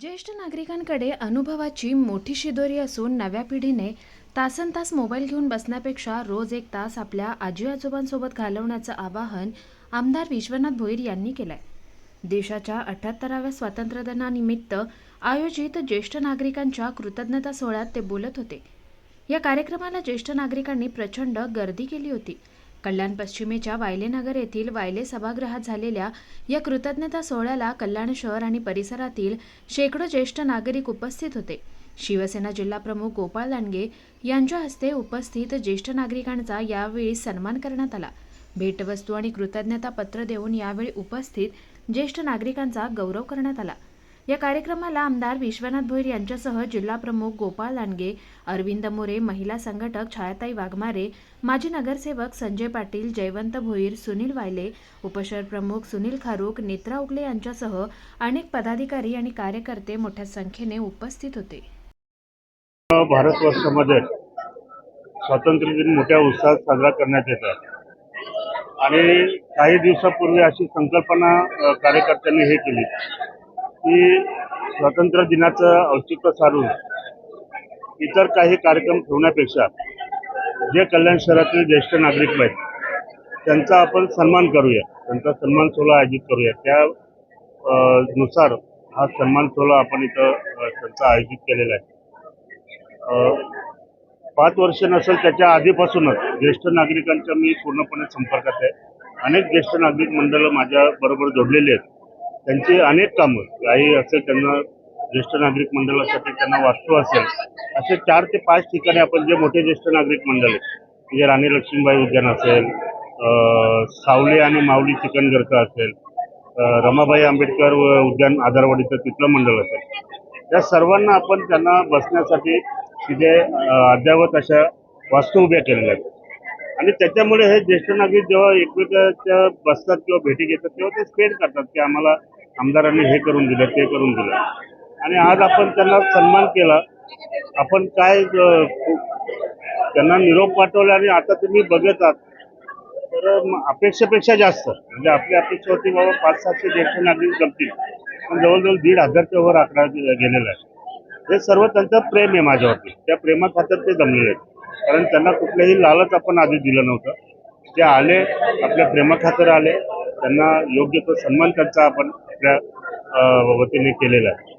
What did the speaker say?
ज्येष्ठ नागरिकांकडे अनुभवाची मोठी शिदोरी असून नव्या पिढीने तासन तास मोबाईल घेऊन बसण्यापेक्षा रोज एक तास आपल्या आजी आजोबांसोबत घालवण्याचं आवाहन आमदार विश्वनाथ भोईर यांनी केलंय. देशाच्या अठ्याहत्तराव्या स्वातंत्र्यदिनानिमित्त आयोजित ज्येष्ठ नागरिकांच्या कृतज्ञता सोहळ्यात ते बोलत होते. या कार्यक्रमाला ज्येष्ठ नागरिकांनी प्रचंड गर्दी केली होती. कल्याण पश्चिमेच्या वायलेनगर येथील वायले सभागृहात झालेल्या या कृतज्ञता सोहळ्याला कल्याण शहर आणि परिसरातील शेकडो ज्येष्ठ नागरिक उपस्थित होते. शिवसेना जिल्हाप्रमुख गोपाळ दांडगे यांच्या हस्ते उपस्थित ज्येष्ठ नागरिकांचा यावेळी सन्मान करण्यात आला. भेटवस्तू आणि कृतज्ञता पत्र देऊन यावेळी उपस्थित ज्येष्ठ नागरिकांचा गौरव करण्यात आला. या कार्यक्रमाला आमदार विश्वनाथ भोईर यांच्यासह जिल्हाप्रमुख गोपाळ लांडगे अरविंद मोरे महिला संघटक छायाताई वाघमारे माजी नगरसेवक संजय पाटील जयवंत भोईर सुनील वायले उपशहर प्रमुख सुनील खारूक नेत्रा उगले यांच्यासह अनेक पदाधिकारी आणि कार्यकर्ते मोठ्या संख्येने उपस्थित होते. भारतवर्षामध्ये स्वातंत्र्य दिन मोठ्या उत्साहात साजरा करण्यात येत आहे. आणि काही दिवसापूर्वी अशी संकल्पना कार्यकर्त्यांनी हे केली. की स्वातंत्र्य दिनाचं औचित्य साधून इतर काही कार्यक्रम ठेवण्यापेक्षा जे कल्याण शहरातील ज्येष्ठ नागरिक आहेत त्यांचा आपण सन्मान करूया. त्यांचा सन्मान सोहळा आयोजित करूया. त्या नुसार हा सन्मान सोहळा आपण इथं त्यांचा आयोजित केलेला आहे. पाच वर्ष नसेल त्याच्या आधीपासूनच ज्येष्ठ नागरिकांच्या मी पूर्णपणे संपर्कात आहे. अनेक ज्येष्ठ नागरिक मंडळं माझ्या बरोबर जोडलेली आहेत. त्यांची अनेक कामं काही असेल त्यांना ज्येष्ठ नागरिक मंडळासाठी त्यांना वास्तू असेल असे चार ते पाच ठिकाणी आपण जे मोठे ज्येष्ठ नागरिक मंडळ आहेत म्हणजे राणी लक्ष्मीबाई उद्यान असेल सावली आणि माऊली चिकनगरचं असेल रमाबाई आंबेडकर व उद्यान आधारवाडीचं तिथलं मंडळ असेल. या सर्वांना आपण त्यांना बसण्यासाठी तिथे अ, अद्ययावत अशा वास्तू उभ्या केलेल्या आहेत. आणि त्याच्यामुळे हे ज्येष्ठ नागरिक जेव्हा एकमेकाच्या बसतात किंवा भेटी घेतात तेव्हा ते स्पेड करतात की आम्हाला आमदारांनी हे करून दिलं ते करून दिलं. आणि आज आपण त्यांना सन्मान केला. आपण काय त्यांना निरोप पाठवला आणि आता तुम्ही बघत आहात तर अपेक्षेपेक्षा जास्त म्हणजे आपली अपेक्षा होती बाबा पाच सातशे ज्येष्ठ नागरिक जमतील. पण जवळजवळ दीड हजारच्या वर आकडा गेलेला आहे. हे सर्व त्यांचं प्रेम आहे माझ्यावरती. त्या प्रेमाखातर ते जमलेले आहेत. कारण त्यांना कुठल्याही लालच आपण आधी दिलं नव्हतं. ते आले आपल्या प्रेमाखातर आले. त्यांना योग्य तो सन्मान त्यांचा आपण आपल्या वतीने केलेला आहे.